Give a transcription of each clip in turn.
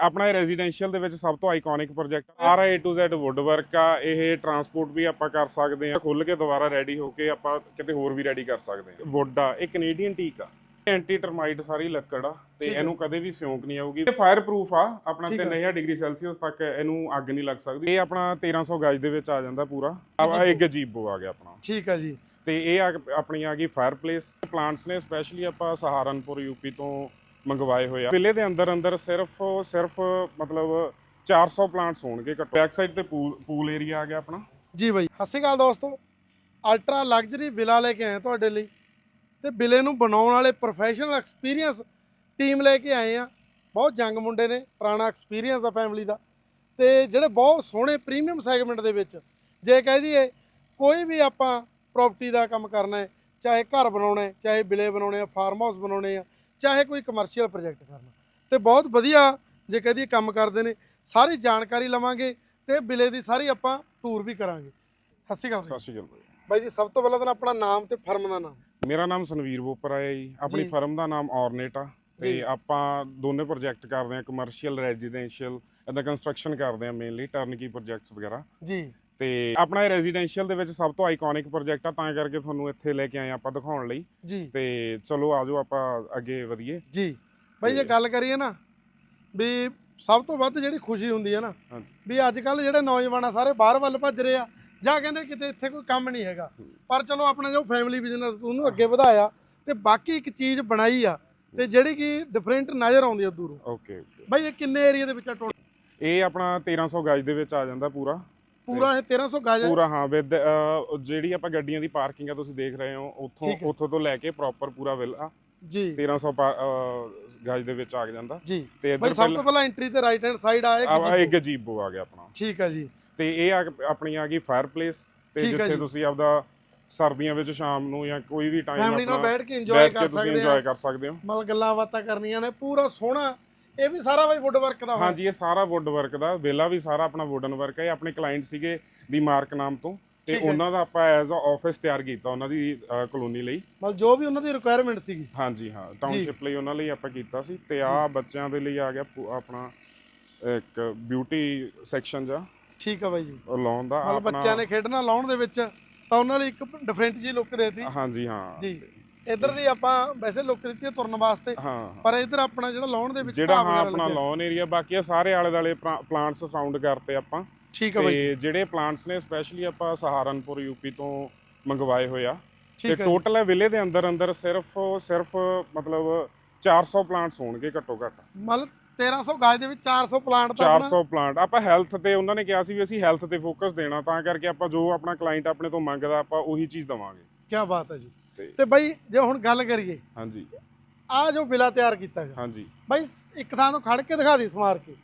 ਆਪਣਾ ਇਹ ਰੈਜ਼ੀਡੈਂਸ਼ੀਅਲ ਦੇ ਵਿੱਚ ਸਭ ਤੋਂ iconic project are A to Z wood work ਆ ਇਹ ਟਰਾਂਸਪੋਰਟ ਵੀ ਆਪਾਂ ਕਰ ਸਕਦੇ ਆ। ਖੁੱਲ ਕੇ ਦੁਬਾਰਾ ਰੈਡੀ ਹੋ ਕੇ ਆਪਾਂ ਕਿਤੇ ਹੋਰ ਵੀ ਰੈਡੀ ਕਰ ਸਕਦੇ ਆ। ਵੁੱਡ ਆ ਇਹ ਕੈਨੇਡੀਅਨ ਟੀਕ ਆ। ਐਂਟੀ ਟਰਮਾਈਟ ਸਾਰੀ ਲੱਕੜ ਆ ਤੇ। ਇਹਨੂੰ ਕਦੇ ਵੀ ਸਿਉਂਕ ਨਹੀਂ ਆਊਗੀ। ਇਹ ਫਾਇਰ ਪ੍ਰੂਫ ਆ ਆਪਣਾ ਠੀਕ ਹੈ। 3000 ਡਿਗਰੀ ਸੈਲਸੀਅਸ ਤੱਕ ਇਹਨੂੰ ਅੱਗ ਨਹੀਂ ਲੱਗ ਸਕਦੀ। ਇਹ ਆਪਣਾ 1300 ਗਜ ਦੇ ਵਿੱਚ ਆ ਜਾਂਦਾ ਪੂਰਾ। ਆ। ਇਹ ਗਜੀਬੋ ਆ ਗਿਆ ਆਪਣਾ। ਠੀਕ ਆ ਜੀ। ਤੇ ਇਹ ਆ ਆਪਣੀ ਆ ਗਈ ਫਾਇਰ ਪਲੇਸ ਪਲਾਂਟਸ ਨੇ ਸਪੈਸ਼ਲੀ ਆਪਾਂ ਸਹਾਰਨਪੁਰ ਯੂਪੀ ਤੋਂ ਮੰਗਵਾਏ ਹੋਏ ਆ। ਵਿਲੇ ਦੇ ਅੰਦਰ ਅੰਦਰ ਸਿਰਫ ਸਿਰਫ ਮਤਲਬ 400 ਪਲਾਂਟਸ ਹੋਣਗੇ ਘੱਟੋ ਬੈਕ ਸਾਈਡ ਤੇ ਪੂਲ ਪੂਲ ਏਰੀਆ ਆ ਗਿਆ ਆਪਣਾ। ਜੀ ਬਾਈ। ਸਤਿ ਸ਼੍ਰੀ ਅਕਾਲ ਦੋਸਤੋ। ਅਲਟਰਾ ਲਗਜ਼ਰੀ ਵਿਲਾ ਲੈ ਕੇ ਆਏ ਤੁਹਾਡੇ ਲਈ। ਤੇ ਵਿਲੇ ਨੂੰ ਬਣਾਉਣ ਵਾਲੇ ਪ੍ਰੋਫੈਸ਼ਨਲ ਐਕਸਪੀਰੀਅੰਸ ਟੀਮ ਲੈ ਕੇ ਆਏ ਆ ਬਹੁਤ ਜੰਗ ਮੁੰਡੇ ਨੇ, ਪੁਰਾਣਾ ਐਕਸਪੀਰੀਅੰਸ ਆ ਫੈਮਿਲੀ ਦਾ। ਤੇ ਜਿਹੜੇ ਬਹੁਤ ਸੋਹਣੇ ਪ੍ਰੀਮੀਅਮ ਸੈਗਮੈਂਟ ਦੇ ਵਿੱਚ, ਜੇ ਕਹਿ ਦਈਏ, ਕੋਈ ਵੀ ਆਪਾਂ ਪ੍ਰਾਪਰਟੀ ਦਾ ਕੰਮ ਕਰਨਾ ਹੈ, ਚਾਹੇ ਘਰ ਬਣਾਉਣਾ ਹੈ, ਚਾਹੇ ਵਿਲੇ ਬਣਾਉਣੇ ਆ ਫਾਰਮ ਹਾਊਸ ਬਣਾਉਣੇ ਆ ਚਾਹੇ ਕੋਈ ਕਮਰਸ਼ੀਅਲ ਪ੍ਰੋਜੈਕਟ ਕਰਨਾ। ਤੇ ਬਹੁਤ ਵਧੀਆ ਜੇ ਕਹਿ ਦਈਏ ਕੰਮ ਕਰਦੇ ਨੇ। ਸਾਰੀ ਜਾਣਕਾਰੀ ਲਵਾਂਗੇ ਤੇ ਵਿਲੇ ਦੀ ਸਾਰੀ ਆਪਾਂ ਟੂਰ ਵੀ ਕਰਾਂਗੇ। ਸਤਿ ਸ਼੍ਰੀ ਅਕਾਲ ਸਤਿ। ਸ਼੍ਰੀ ਅਕਾਲ ਬਾਈ। ਜੀ ਸਭ ਤੋਂ ਪਹਿਲਾਂ ਤਾਂ ਆਪਣਾ ਨਾਮ ਤੇ ਫਰਮ ਦਾ ਨਾਮ। ਮੇਰਾ ਨਾਮ ਸੰਵੀਰ ਬੋਪਰ ਹੈ ਜੀ। ਆਪਣੀ। ਫਰਮ ਦਾ ਨਾਮ ਔਰਨੇਟ ਆ। ਤੇ। ਆਪਾਂ ਦੋਨੇ ਪ੍ਰੋਜੈਕਟ ਕਰਦੇ ਆ ਕਮਰਸ਼ੀਅਲ ਰੈਜ਼ੀਡੈਂਸ਼ੀਅਲ ਇਹਦਾ ਕੰਸਟਰਕਸ਼ਨ ਕਰਦੇ ਆ ਮੇਨਲੀ ਟਰਨਕੀ ਪ੍ਰੋਜੈਕਟਸ ਵਗੈਰਾ। ਜੀ। ਤੇ ਆਪਣਾ ਇਹ ਰੈਜ਼ੀਡੈਂਸ਼ੀਅਲ ਦੇ ਵਿੱਚ ਸਭ ਤੋਂ ਆਈਕੋਨਿਕ ਪ੍ਰੋਜੈਕਟ ਆ ਤਾਂ ਕਰਕੇ ਤੁਹਾਨੂੰ ਇੱਥੇ ਲੈ ਕੇ ਆਏ ਆਪਾਂ ਦਿਖਾਉਣ ਲਈ। ਜੀ। ਤੇ ਚਲੋ ਆਜੋ ਆਪਾਂ ਅੱਗੇ ਵਧੀਏ। ਜੀ। ਬਾਈ ਜੇ ਗੱਲ ਕਰੀਏ ਨਾ ਵੀ ਸਭ ਤੋਂ ਵੱਧ ਜਿਹੜੀ ਖੁਸ਼ੀ ਹੁੰਦੀ ਹੈ ਨਾ। ਵੀ ਅੱਜ ਕੱਲ ਜਿਹੜੇ ਨੌਜਵਾਨ ਆ ਸਾਰੇ ਬਾਹਰ ਵੱਲ ਭੱਜ ਰਹੇ ਆ ਜਾਂ ਕਹਿੰਦੇ ਕਿਤੇ ਇੱਥੇ ਕੋਈ ਕੰਮ ਨਹੀਂ ਹੈਗਾ। ਪਰ ਚਲੋ ਆਪਣਾ ਜੋ ਫੈਮਿਲੀ ਬਿਜ਼ਨਸ ਉਹਨੂੰ ਅੱਗੇ ਵਧਾਇਆ ਤੇ ਬਾਕੀ ਇੱਕ ਚੀਜ਼ ਬਣਾਈ ਆ ਤੇ ਜਿਹੜੀ ਕਿ ਡਿਫਰੈਂਟ ਨਜ਼ਰ ਆਉਂਦੀ ਆ ਦੂਰੋਂ। Okay okay. ਬਾਈ ਇਹ ਕਿੰਨੇ ਏਰੀਆ ਦੇ ਵਿੱਚ ਆ ਟੋਟਲ ਇਹ ਆਪਣਾ 1300 ਗਜ ਦੇ ਵਿੱਚ ਆ ਜਾਂਦਾ ਪੂਰਾ। ਪੂਰਾ ਇਹ 1300 ਗਜ ਹੈ। ਪੂਰਾ ਹਾਂ ਵਿਦ ਜਿਹੜੀ ਆਪਾਂ ਗੱਡੀਆਂ ਦੀ ਪਾਰਕਿੰਗ ਆ ਤੁਸੀਂ ਦੇਖ ਰਹੇ ਹੋ ਉੱਥੋਂ ਠੀਕ ਹੈ। ਉੱਥੋਂ ਤੋਂ ਲੈ ਕੇ ਪ੍ਰੋਪਰ ਪੂਰਾ ਵਿਲਾ ਜੀ। 1300 ਪਾ- ਅਹ, ਗਜ ਦੇ ਵਿੱਚ ਆ ਜਾਂਦਾ। ਜੀ। ਤੇ ਬਾਈ ਇੱਧਰ ਸਭ ਤੋਂ ਪਹਿਲਾਂ ਐਂਟਰੀ ਤੇ ਰਾਈਟ ਹੈਂਡ ਸਾਈਡ ਆ ਆਏਗਾ ਇੱਕ ਗਜੀਬੋ। ਆ ਗਿਆ ਆਪਣਾ। ਠੀਕ ਹੈ ਜੀ। ਤੇ ਇਹ ਆ ਆਪਣੀ ਆ ਗਈ ਫਾਇਰ ਪਲੇਸ ਤੇ ਠੀਕ ਹੈ ਜਿੱਥੇ ਜੀ। ਤੁਸੀਂ ਆਪਦਾ ਸਰਦੀਆਂ ਵਿੱਚ ਸ਼ਾਮ ਨੂੰ ਜਾਂ ਕੋਈ ਵੀ ਟਾਈਮ ਫੈਮਿਲੀ ਨਾਲ ਬੈਠ ਕੇ ਇੰਜੋਏ ਕਰ ਸਕਦੇ ਆ। ਕਰ ਸਕਦੇ ਹੋ। ਮਤਲਬ ਗੱਲਾਂ ਬਾਤਾਂ ਕਰਨੀਆਂ ਨੇ ਪੂਰਾ ਸੋਹਣਾ ਇਹ ਵੀ ਸਾਰਾ ਬਾਈ ਵੁੱਡ ਵਰਕ ਦਾ ਹਾਂਜੀ ਇਹ ਸਾਰਾ ਵੁੱਡ ਵਰਕ ਦਾ। ਵਿਲਾ ਵੀ ਸਾਰਾ ਆਪਣਾ ਵੁਡਨ ਵਰਕ ਹੈ। ਇਹ ਆਪਣੇ ਕਲਾਇੰਟ ਸੀਗੇ ਦੀ ਮਾਰਕ ਨਾਮ ਤੋਂ। ਤੇ। ਉਹਨਾਂ ਦਾ ਆਪਾਂ ਐਜ਼ ਅ ਆਫਿਸ ਤਿਆਰ ਕੀਤਾ ਉਹਨਾਂ ਦੀ ਕਲੋਨੀ ਲਈ। ਮਤਲਬ ਜੋ ਵੀ ਉਹਨਾਂ ਦੀ ਰਿਕੁਆਇਰਮੈਂਟ ਸੀਗੀ। ਹਾਂਜੀ ਹਾਂ ਟਾਊਨਸ਼ਿਪ ਲਈ ਉਹਨਾਂ ਲਈ ਆਪਾਂ ਕੀਤਾ ਸੀ। ਤੇ ਆ ਬੱਚਿਆਂ ਦੇ ਲਈ ਆ ਗਿਆ ਆਪਣਾ ਇੱਕ ਬਿਊਟੀ ਸੈਕਸ਼ਨ ਜਾ ਠੀਕ ਆ ਬਾਈ ਜੀ। ਲਾਉਣ ਦਾ ਮਤਲਬ ਬੱਚਿਆਂ ਨੇ ਖੇਡਣਾ ਲਾਉਣ ਦੇ ਵਿੱਚ ਤਾਂ ਉਹਨਾਂ ਲਈ ਇੱਕ ਡਿਫਰੈਂਟ ਜੀ ਲੁੱਕ ਦੇਤੀ। ਹਾਂਜੀ ਹਾਂ। ਜੀ। ਇੱਧਰ ਦੀ ਆਪਾਂ ਵੈਸੇ ਲੁੱਕ ਦਿੱਤੀ ਹੈ ਤੁਰਨ ਵਾਸਤੇ ਹਾਂ। ਹਾਂ। ਪਰ ਇੱਧਰ ਆਪਣਾ ਜਿਹੜਾ ਲਾਉਣ ਦੇ ਵਿੱਚ ਜਿਹੜਾ ਹਾਂ ਆਪਣਾ। ਲੌਨ ਏਰੀਆ ਬਾਕੀ ਆ ਸਾਰੇ ਆਲੇ ਦਾਲੇ ਪਲਾਂਟਸ ਸਾਊਂਡ ਕਰਤੇ ਆਪਾਂ। ਠੀਕ ਆ ਬਾਈ ਤੇ ਜਿਹੜੇ ਪਲਾਂਟਸ ਨੇ ਸਪੈਸ਼ਲੀ ਆਪਾਂ ਸਹਾਰਨਪੁਰ ਯੂਪੀ ਤੋਂ ਮੰਗਵਾਏ ਹੋਏ ਆ। ਤੇ ਹੈ ਟੋਟਲ ਹੈ ਵਿਲੇ ਦੇ ਅੰਦਰ ਅੰਦਰ ਸਿਰਫ ਸਿਰਫ ਮਤਲਬ 400 ਪਲਾਂਟਸ ਹੋਣਗੇ ਘੱਟੋ ਘੱਟ। ਮਤਲਬ 1300 ਗਾਜ ਦੇ ਵਿੱਚ 400 ਪਲਾਂਟ ਤਾਂ ਆਪਣਾ। 400 ਪਲਾਂਟ ਆਪਾਂ ਹੈਲਥ ਤੇ ਉਹਨਾਂ ਨੇ ਕਿਹਾ ਸੀ ਵੀ ਅਸੀਂ ਹੈਲਥ ਤੇ ਫੋਕਸ ਦੇਣਾ ਤਾਂ ਕਰਕੇ ਆਪਾਂ ਜੋ ਆਪਣਾ ਕਲਾਇੰਟ ਆਪਣੇ ਤੋਂ ਮੰਗਦਾ ਆਪਾਂ ਉਹੀ ਚੀਜ਼ ਦਵਾਂਗੇ। ਕੀ ਬਾਤ ਹੈ ਜੀ। ਤੇ- ਬਾਈ ਜੇ ਹੁਣ ਗੱਲ ਕਰੀਏ ਹਾਂਜੀ। ਆ ਜੋ ਵਿਲਾ ਤਿਆਰ ਕੀਤਾ ਗਿਆ। ਹਾਂਜੀ। ਬਾਈ ਇੱਕ ਥਾਂ ਤੋਂ ਖੜ ਕੇ ਦਿਖਾ ਦੇ ਸਮਾਰ ਕੇ।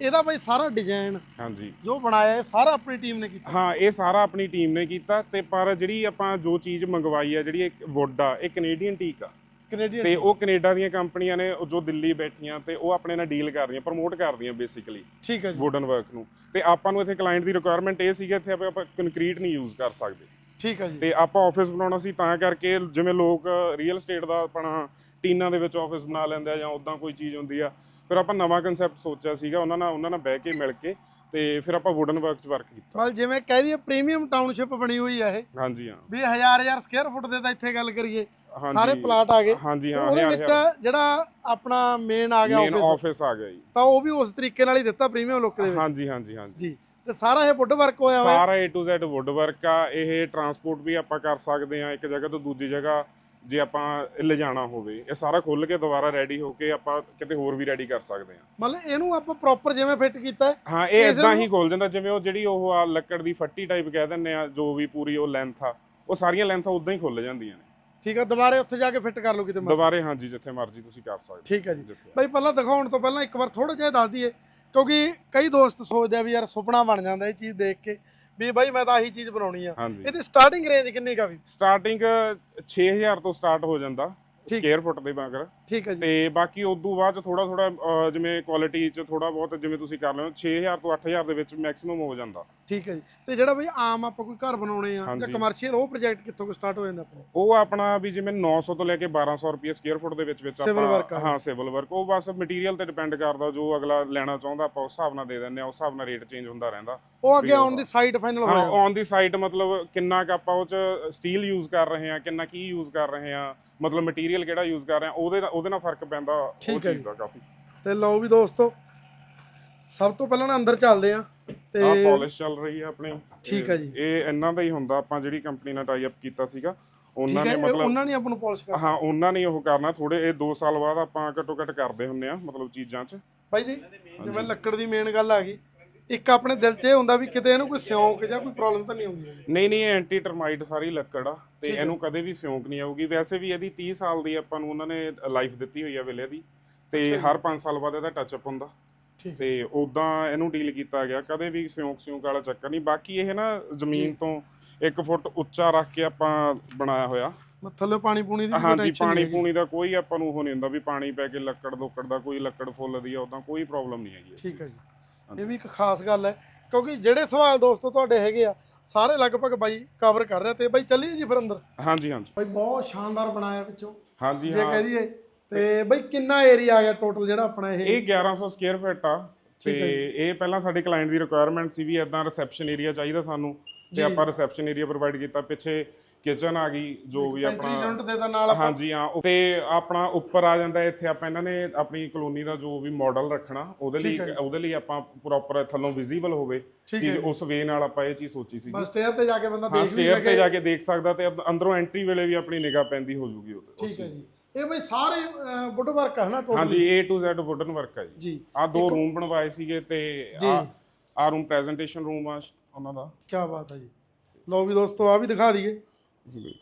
ਇਹਦਾ ਬਾਈ ਸਾਰਾ ਡਿਜ਼ਾਈਨ ਹਾਂਜੀ। ਜੋ ਬਣਾਇਆ ਇਹ ਸਾਰਾ ਆਪਣੀ ਟੀਮ ਨੇ ਕੀਤਾ। ਹਾਂ ਇਹ ਸਾਰਾ ਆਪਣੀ ਟੀਮ ਨੇ ਕੀਤਾ ਤੇ ਪਰ ਜਿਹੜੀ ਆਪਾਂ ਜੋ ਚੀਜ਼ ਮੰਗਵਾਈ ਆ ਜਿਹੜੀ ਵੁੱਡ ਆ ਇਹ ਕੈਨੇਡੀਅਨ ਟੀਕ ਆ। ਕੈਨੇਡੀਅਨ ਤੇ ਉਹ ਕੈਨੇਡਾ ਦੀਆਂ ਕੰਪਨੀਆਂ ਨੇ ਜੋ ਦਿੱਲੀ ਬੈਠੀਆਂ ਤੇ ਉਹ ਆਪਣੇ ਨਾਲ ਡੀਲ ਕਰ ਰਹੀਆਂ ਪ੍ਰਮੋਟ ਕਰਦੀਆਂ ਬੇਸਿਕਲੀ ਠੀਕ ਹੈ ਜੀ। ਵੁਡਨ ਵਰਕ ਨੂੰ। ਤੇ ਆਪਾਂ ਨੂੰ ਇੱਥੇ ਕਲਾਇੰਟ ਦੀ ਰਿਕੁਆਇਰਮੈਂਟ ਇਹ ਸੀਗਾ ਇੱਥੇ ਆਪਾਂ ਕੰਕਰੀਟ ਨਹੀਂ ਯੂਜ਼ ਕਰ ਸਕਦੇ। ਠੀਕ ਹੈ ਜੀ। ਤੇ ਆਪਾਂ ਆਫਿਸ ਬਣਾਉਣਾ ਸੀ ਤਾਂ ਕਰਕੇ ਜਿਵੇਂ ਲੋਕ ਰੀਅਲ ਏਸਟੇਟ ਦਾ ਆਪਣਾ ਟੀਨਾਂ ਦੇ ਵਿੱਚ ਆਫਿਸ ਬਣਾ ਲੈਂਦੇ ਆ ਜਾਂ ਉਦਾਂ ਕੋਈ ਚੀਜ਼ ਹੁੰਦੀ ਆ। ਫਿਰ ਆਪਾਂ ਨਵਾਂ ਕਨਸੈਪਟ ਸੋਚਿਆ ਸੀਗਾ ਉਹਨਾਂ ਨਾਲ ਉਹਨਾਂ ਨਾਲ ਬਹਿ ਕੇ ਮਿਲ ਕੇ ਤੇ ਫਿਰ ਆਪਾਂ ਵੁਡਨ ਵਰਕ 'ਚ ਵਰਕ ਕੀਤਾ। ਮਤਲਬ ਜਿਵੇਂ ਕਹਿ ਦਈਏ ਪ੍ਰੀਮੀਅਮ ਟਾਊਨਸ਼ਿਪ ਬਣੀ ਹੋਈ ਆ ਇਹ। ਹਾਂਜੀ ਹਾਂ। ਵੀ ਹਜ਼ਾਰ ਹਜ਼ਾਰ ਸਕੁਅਰ ਫੁੱਟ ਦੇ ਤਾਂ ਇੱਥੇ ਗੱਲ ਕਰੀਏ। ਸਾਰੇ ਪਲਾਟ ਆ ਗਏ। ਹਾਂਜੀ ਹਾਂ ਉਹਦੇ ਵਿੱਚ ਜਿਹੜਾ ਆਪਣਾ ਮੇਨ ਆ ਗਿਆ ਆਫਿਸ ਆ ਗਿਆ ਜੀ। ਤਾਂ ਉਹ ਵੀ ਉਸ ਤਰੀਕੇ ਨਾਲ ਹੀ ਦਿੱਤਾ ਪ੍ਰੀਮੀਅਮ ਲੁੱਕ ਦੇ ਵਿੱਚ। ਹਾਂਜੀ ਹਾਂਜੀ ਹਾਂਜੀ। ਜੀ। ਤੇ ਸਾਰਾ ਇਹ ਵੁੱਡ ਵਰਕ ਹੋਇਆ ਹੋਇਆ? ਸਾਰਾ A to Z wood work ਆ। ਇਹ ਟਰਾਂਸਪੋਰਟ ਵੀ ਆਪਾਂ ਕਰ ਸਕਦੇ ਆ ਇੱਕ ਜਗ੍ਹਾ ਤੋਂ ਦੂਜੀ ਜਗ੍ਹਾ ਜੇ ਆਪਾਂ ਲਿਜਾਣਾ ਹੋਵੇ। ਇਹ ਸਾਰਾ ਖੁੱਲ ਕੇ ਦੁਬਾਰਾ ਰੈਡੀ ਹੋ ਕੇ ਆਪਾਂ ਕਿਤੇ ਹੋਰ ਵੀ ਰੈਡੀ ਕਰ ਸਕਦੇ ਆ। ਮਤਲਬ ਇਹਨੂੰ ਆਪਾਂ ਪ੍ਰੋਪਰ ਜਿਵੇਂ ਫਿੱਟ ਕੀਤਾ ਹੈ? ਹਾਂ ਇਹ ਇਦਾਂ ਹੀ ਖੋਲ ਜਾਂਦਾ ਜਿਵੇਂ ਉਹ ਜਿਹੜੀ ਉਹ ਆ ਲੱਕੜ ਦੀ ਫੱਟੀ ਟਾਈਪ ਕਹਿ ਦਿੰਦੇ ਆ ਜੋ ਵੀ ਪੂਰੀ ਉਹ ਲੈਂਥ ਆ ਉਹ ਸਾਰੀਆਂ ਲੈਂਥਾਂ ਉਦਾਂ ਹੀ ਖੁੱਲ ਜਾਂਦੀਆਂ ਨੇ। ਠੀਕ ਆ ਦੁਬਾਰੇ ਉੱਥੇ ਜਾ ਕੇ ਫਿੱਟ ਕਰ ਲਓ ਕਿਤੇ ਮਰਜ਼ੀ। ਦੁਬਾਰੇ ਹਾਂਜੀ ਜਿੱਥੇ ਮਰਜ਼ੀ ਤੁਸੀਂ ਕਰ ਸਕਦੇ ਠੀਕ ਹੈ ਜੀ। ਬਾਈ ਪਹਿਲਾਂ ਦਿਖਾਉਣ ਤੋਂ ਪਹਿਲਾਂ ਇੱਕ ਵਾਰ ਥੋੜਾ ਜਿਹਾ ਦੱਸ ਦਈਏ ਕਿਉਂਕਿ ਕਈ ਦੋਸਤ ਸੋਚਦੇ ਆ ਵੀ ਯਾਰ ਸੁਪਨਾ ਬਣ ਜਾਂਦਾ ਇਹ ਚੀਜ਼ ਦੇਖ ਕੇ ਵੀ ਬਾਈ ਮੈਂ ਤਾਂ ਆਹੀ ਚੀਜ਼ ਬਣਾਉਣੀ ਆ। ਹਾਂਜੀ। ਇਹਦੀ ਸਟਾਰਟਿੰਗ ਰੇਂਜ ਕਿੰਨੀ ਕਾ ਵੀ? ਸਟਾਰਟਿੰਗ 6000 ਤੋਂ ਸਟਾਰਟ ਹੋ ਜਾਂਦਾ ਠੀਕ। ਸਕੁਅਰ ਫੁੱਟ ਦੇ ਮਗਰ ਠੀਕ ਹੈ ਜੀ। ਤੇ ਬਾਕੀ ਉਦੋਂ ਬਾਅਦ ਥੋੜਾ ਥੋੜਾ ਜਿਵੇਂ ਕੁਆਲਿਟੀ ਚ ਥੋੜਾ ਬਹੁਤ ਜਿਵੇਂ ਤੁਸੀਂ ਕਰ ਲਿਓ 6000 ਤੋਂ 8000 ਦੇ ਵਿੱਚ ਮੈਕਸਿਮਮ ਹੋ ਜਾਂਦਾ। ਠੀਕ ਹੈ ਜੀ। ਤੇ ਜਿਹੜਾ ਬਈ ਆਮ ਆਪਾਂ ਕੋਈ ਘਰ ਬਣਾਉਣੇ ਆ ਜਾਂ। ਕਮਰਸ਼ੀਅਲ ਉਹ ਪ੍ਰੋਜੈਕਟ ਕਿੱਥੋਂ ਕੋ ਸਟਾਰਟ ਹੋ ਜਾਂਦਾ ਆਪਣਾ? ਉਹ ਆਪਣਾ ਵੀ ਜਿਵੇਂ 900 ਤੋਂ ਲੈ ਕੇ 1200 ਰੁਪਏ ਸਕੁਅਰ ਫੁੱਟ ਦੇ ਵਿੱਚ ਵਿੱਚ Civil work ਆ। ਹਾਂ ਸਿਵਲ ਵਰਕ ਉਹ ਬਸ ਮਟੀਰੀਅਲ ਤੇ ਡਿਪੈਂਡ ਕਰਦਾ ਜੋ ਅਗਲਾ ਲੈਣਾ ਚਾਹੁੰਦਾ ਆਪਾਂ ਉਸ ਹਿਸਾਬ ਨਾਲ ਦੇ ਦਿੰਦੇ ਆ ਉਸ ਹਿਸਾਬ ਨਾਲ ਰੇਟ ਚੇਂਜ ਹੁੰਦਾ ਰਹਿੰਦਾ। ਉਹ ਅੱਗੇ ਆਉਣ ਦੀ ਸਾਈਟ ਫਾਈਨਲ ਹੋ ਜਾਂਦਾ। ਔਨ ਦੀ ਸਾਈਟ ਮਤਲਬ ਕਿੰਨਾ ਕ ਆਪਾਂ ਉਹ ਚ ਸਟੀਲ ਯੂਜ਼ ਕਰ ਰਹੇ ਆ ਕਿੰਨਾ ਕੀ ਯੂਜ਼ ਕਰ ਰਹੇ ਆ ਮਤਲਬ ਮਟੀਰੀਅਲ ਕਿਹੜਾ ਯੂਜ਼ ਕਰ ਰਹੇ ਆ ਉਹਦੇ ਉਹਦੇ ਨਾਲ ਫ਼ਰਕ ਪੈਂਦਾ ਉਹ ਠੀਕ ਹੈ ਚੀਜ਼ ਦਾ ਕਾਫੀ। ਤੇ ਲਓ ਵੀ ਦੋਸਤੋ ਸਭ ਤੋਂ ਪਹਿਲਾਂ ਨਾ ਅੰਦਰ ਚੱਲਦੇ ਆ ਤੇ ਆਹ ਪਾਲਿਸ਼ ਚੱਲ ਰਹੀ ਹੈ ਆਪਣੀ। ਠੀਕ ਹੈ ਜੀ। ਇਹ ਇਹਨਾਂ ਦਾ ਹੀ ਹੁੰਦਾ ਆਪਾਂ ਜਿਹੜੀ ਕੰਪਨੀ ਨਾਲ ਟਾਈ ਅਪ ਕੀਤਾ ਸੀਗਾ ਉਹਨਾਂ ਹੈ ਨੇ ਇਹ ਮਤਲਬ ਉਹਨਾਂ ਨੇ ਆਪਾਂ ਨੂੰ ਪਾਲਿਸ਼ ਕਰ ਹਾਂ ਉਹਨਾਂ ਨੇ ਉਹ ਕਰਨਾ ਥੋੜੇ ਇਹ 2 ਸਾਲ ਬਾਅਦ ਆਪਾਂ ਘੱਟੋ ਘੱਟ ਕਰਦੇ ਹੁੰਨੇ ਆ ਮਤਲਬ ਚੀਜ਼ਾਂ 'ਚ। ਬਾਈ ਜੀ ਜਿਵੇਂ ਲੱਕੜ ਦੀ ਮੇਨ ਗੱਲ ਆ ਗਈ ਇੱਕ ਆਪਣੇ ਦਿਲ 'ਚ ਇਹ ਹੁੰਦਾ ਵੀ ਕਿਤੇ ਇਹਨੂੰ ਕੋਈ ਸਿਉਂਕ ਜਾਂ ਕੋਈ ਪ੍ਰੋਬਲਮ ਤਾਂ ਨਹੀਂ ਆਉਂਦੀ। ਨਹੀਂ ਨਹੀਂ ਇਹ ਐਂਟੀ ਟਰਮਾਈਟ ਸਾਰੀ ਲੱਕੜ ਆ ਤੇ। ਇਹਨੂੰ ਕਦੇ ਵੀ ਸਿਉਂਕ ਨਹੀਂ ਆਊਗੀ ਵੈਸੇ ਵੀ ਇਹਦੀ 30 ਸਾਲ ਦੀ ਆਪਾਂ ਨੂੰ ਉਹਨਾਂ ਨੇ ਲਾਈਫ ਦਿੱਤੀ ਹੋਈ ਆ ਵੇਲੇ ਦੀ ਤੇ। ਹਰ 5 ਸਾਲ ਬਾਅਦ ਇਹਦਾ ਟੱਚ ਅਪ ਹੁੰਦਾ ਤੇ ਉਦਾਂ ਇਹਨੂੰ ਡੀਲ ਕੀਤਾ ਗਿਆ ਕਦੇ ਵੀ ਸਿਉਂਕ ਸਿਉਂਕ ਵਾਲਾ ਚੱਕਰ ਨਹੀਂ ਬਾਕੀ ਇਹ ਨਾ ਜ਼ਮੀਨ। ਤੋਂ 1 ਫੁੱਟ ਉੱਚਾ ਰੱਖ ਕੇ ਆਪਾਂ ਬਣਾਇਆ ਹੋਇਆ ਥੱਲੇ ਪਾਣੀ ਪੂਣੀ ਦੀ ਹਾਂਜੀ ਪਾਣੀ। ਪੂਣੀ ਦਾ ਕੋਈ ਆਪਾਂ ਨੂੰ ਉਹ ਨਹੀਂ ਹੁੰਦਾ ਵੀ ਪਾਣੀ ਪੈ ਕੇ ਲੱਕੜ ਲੋਕੜ ਦਾ ਕੋਈ ਲੱਕੜ ਫੁੱਲਦੀ ਆ ਉਦਾਂ ਕੋਈ ਪ੍ਰੋਬਲਮ ਨਹੀਂ ਹੈਗੀ ਠੀਕ ਹੈ ਜੀ। ਇਹ ਵੀ ਇੱਕ ਖਾਸ ਗੱਲ ਹੈ ਕਿਉਂਕਿ ਜਿਹੜੇ ਸਵਾਲ ਦੋਸਤੋ ਤੁਹਾਡੇ ਹੈਗੇ ਆ ਸਾਰੇ ਲਗਭਗ ਬਾਈ ਕਵਰ ਕਰ ਰਿਹਾ ਤੇ ਬਾਈ ਚੱਲੀਏ ਜੀ ਫਿਰ ਅੰਦਰ। ਹਾਂਜੀ ਹਾਂਜੀ। ਬਾਈ ਬਹੁਤ ਸ਼ਾਨਦਾਰ ਬਣਾਇਆ ਵਿੱਚੋਂ ਹਾਂਜੀ ਜੇ ਹਾਂ। ਕਹਿ ਦਈਏ ਤੇ ਬਾਈ ਕਿੰਨਾ ਏਰੀਆ ਆ ਗਿਆ ਟੋਟਲ ਜਿਹੜਾ ਆਪਣਾ ਇਹ? ਇਹ 1100 ਸਕੁਅਰ ਫੁੱਟ ਆ ਤੇ ਇਹ ਪਹਿਲਾਂ ਸਾਡੇ ਕਲਾਇੰਟ ਦੀ ਰਿਕੁਆਇਰਮੈਂਟ ਸੀ ਵੀ ਇਦਾਂ ਰਿਸੈਪਸ਼ਨ ਏਰੀਆ ਚਾਹੀਦਾ ਸਾਨੂੰ ਜੀ। ਤੇ ਆਪਾਂ ਰਿਸੈਪਸ਼ਨ ਏਰੀਆ ਪ੍ਰੋਵਾਈਡ ਕੀਤਾ। ਪਿੱਛੇ ਕਿਚਨ ਆ ਗਈ ਜੋ ਵੀ ਆਪਣਾ ਯੂਨਿਟ ਦੇ ਤਾਂ ਨਾਲ ਆਪਾਂ ਹਾਂਜੀ ਹਾਂ ਤੇ ਆਪਣਾ ਉੱਪਰ ਆ ਜਾਂਦਾ ਇੱਥੇ ਆਪਾਂ ਇਹਨਾਂ ਨੇ ਆਪਣੀ ਕਲੋਨੀ ਦਾ ਜੋ ਵੀ ਮਾਡਲ ਰੱਖਣਾ ਉਹਦੇ ਲਈ। ਉਹਦੇ ਲਈ ਆਪਾਂ ਪ੍ਰੋਪਰ ਥੱਲੋਂ ਵਿਜ਼ੀਬਲ ਹੋਵੇ ਚੀਜ਼ ਉਸ ਵੇ ਨਾਲ ਆਪਾਂ ਇਹ ਚੀਜ਼ ਸੋਚੀ ਸੀ ਬਸ ਸਟੇਅਰ ਤੇ ਜਾ ਕੇ ਬੰਦਾ ਦੇਖ ਵੀ ਸਟੇਅਰ ਤੇ ਜਾ ਕੇ ਦੇਖ ਸਕਦਾ ਤੇ ਅੰਦਰੋਂ ਐਂਟਰੀ ਵੇਲੇ ਵੀ ਆਪਣੀ ਨਿਗਾਹ ਪੈਂਦੀ ਹੋ ਜੂਗੀ ਉਹਦੇ ਠੀਕ ਹੈ ਜੀ। ਇਹ ਬਾਈ ਸਾਰੇ ਵੁੱਡ ਵਰਕ ਹੈ ਨਾ ਟੋਟਲ ਹਾਂਜੀ A to Z wooden work ਹੈ ਜੀ। ਆ ਦੋ ਰੂਮ ਬਣਵਾਏ ਸੀਗੇ ਤੇ। ਆ ਆ ਰੂਮ ਪ੍ਰੈਜੈਂਟੇਸ਼ਨ ਰੂਮ ਆ ਉਹਨਾਂ ਦਾ। ਕੀ ਬਾਤ ਹੈ ਜੀ। ਲਓ ਵੀ ਦੋਸਤੋ ਆ ਵੀ ਦਿਖਾ ਦਈਏ।